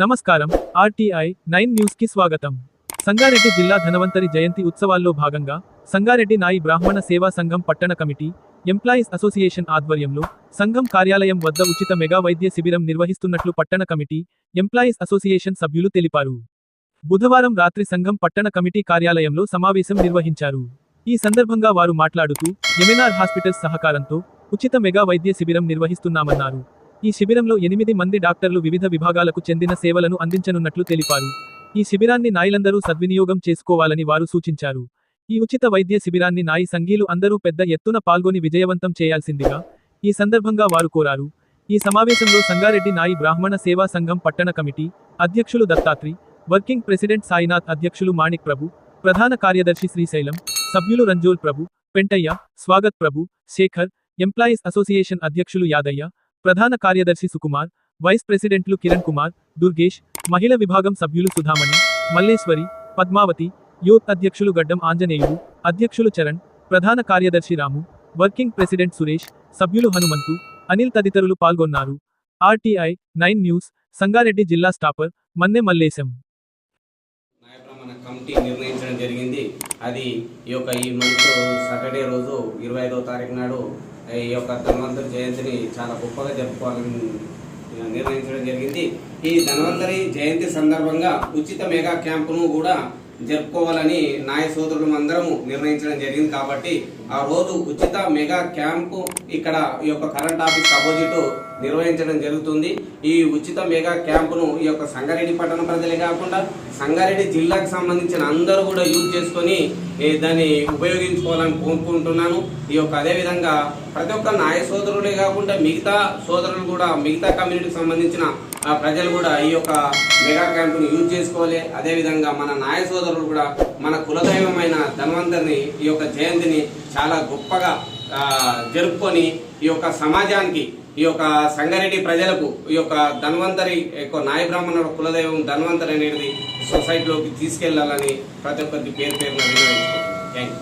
నమస్కారం. RTI nine న్యూస్కి స్వాగతం. సంగారెడ్డి జిల్లా ధనవంతరి జయంతి ఉత్సవాల్లో భాగంగా సంగారెడ్డి నాయి బ్రాహ్మణ సేవా సంఘం పట్టణ కమిటీ ఎంప్లాయీస్ అసోసియేషన్ ఆధ్వర్యంలో సంఘం కార్యాలయం వద్ద ఉచిత మెగా వైద్య శిబిరం నిర్వహిస్తున్నట్లు పట్టణ కమిటీ ఎంప్లాయీస్ అసోసియేషన్ సభ్యులు తెలిపారు. బుధవారం రాత్రి సంఘం పట్టణ కమిటీ కార్యాలయంలో సమావేశం నిర్వహించారు. ఈ సందర్భంగా వారు మాట్లాడుతూ ఎమినార్ హాస్పిటల్స్ సహకారంతో ఉచిత మెగా వైద్య శిబిరం నిర్వహిస్తున్నామన్నారు. ఈ శిబిరంలో ఎనిమిది మంది డాక్టర్లు వివిధ విభాగాలకు చెందిన సేవలను అందించనున్నట్లు తెలిపారు. ఈ శిబిరాన్ని నాయలందరూ సద్వినియోగం చేసుకోవాలని వారు సూచించారు. ఈ ఉచిత వైద్య శిబిరాన్ని నాయి సంఘీలు అందరూ పెద్ద ఎత్తున పాల్గొని విజయవంతం చేయాల్సిందిగా ఈ సందర్భంగా వారు కోరారు. ఈ సమావేశంలో సంగారెడ్డి నాయి బ్రాహ్మణ సేవా సంఘం పట్టణ కమిటీ అధ్యక్షులు దత్తాత్రి వర్కింగ్ ప్రెసిడెంట్ సాయినాథ్ అధ్యక్షులు మాణిక్ ప్రభు ప్రధాన కార్యదర్శి శ్రీశైలం సభ్యులు రంజోల్ ప్రభు పెంటయ్య స్వాగత్ ప్రభు శేఖర్ ఎంప్లాయీస్ అసోసియేషన్ అధ్యక్షులు యాదయ్య ప్రధాన కార్యదర్శి సుకుమార్ వైస్ ప్రెసిడెంట్లు కిరణ్ కుమార్ దుర్గేష్ మహిళ విభాగం సభ్యులు సుధామణి మల్లేశ్వరి పద్మావతి యూత్ అధ్యక్షులు గడ్డం ఆంజనేయులు అధ్యక్షులు చరణ్ ప్రధాన కార్యదర్శి రాము వర్కింగ్ ప్రెసిడెంట్ సురేష్ సభ్యులు హనుమంతు అనిల్ తదితరులు పాల్గొన్నారు. ఆర్టీఐ నైన్ న్యూస్ సంగారెడ్డి జిల్లా స్టాపర్ మన్నె మల్లేశం. కమిటీ నిర్ణయించడం జరిగింది. అది ఈ యొక్క ఈ మంత్ సాటర్డే రోజు ఇరవై ఐదో తారీఖు నాడు ఈ యొక్క ధన్వంతరి జయంతిని చాలా గొప్పగా జరుపుకోవాలని నిర్ణయించడం జరిగింది. ఈ ధన్వంతరి జయంతి సందర్భంగా ఉచిత మెగా క్యాంపును కూడా జరుపుకోవాలని నాయ సోదరులు అందరము నిర్ణయించడం జరిగింది కాబట్టి ఆ రోజు ఉచిత మెగా క్యాంపు ఇక్కడ ఈ యొక్క కరెంట్ ఆఫీస్ అపోజిట్ నిర్వహించడం జరుగుతుంది. ఈ ఉచిత మెగా క్యాంపును ఈ యొక్క సంగారెడ్డి పట్టణ ప్రజలే కాకుండా సంగారెడ్డి జిల్లాకు సంబంధించిన అందరూ కూడా యూజ్ చేసుకొని దాన్ని ఉపయోగించుకోవాలని కోరుకుంటున్నాను. ఈ యొక్క అదేవిధంగా ప్రతి ఒక్క నాయ సోదరులే కాకుండా మిగతా సోదరులు కూడా మిగతా కమ్యూనిటీకి సంబంధించిన ప్రజలు కూడా ఈ యొక్క మెగా క్యాంపుని యూజ్ చేసుకోవాలి. అదేవిధంగా మన నాయ సోదరులు కూడా మన కులదైవమైన ధన్వంతరిని ఈ యొక్క జయంతిని చాలా గొప్పగా జరుపుకొని ఈ యొక్క సమాజానికి ఈ యొక్క సంగారెడ్డి ప్రజలకు ఈ యొక్క ధన్వంతరి యొక్క నాయ బ్రాహ్మణుడు కులదైవం ధన్వంతరి అనేది సొసైటీలోకి తీసుకెళ్ళాలని ప్రతి ఒక్కరికి పేరు పేరున థ్యాంక్ యూ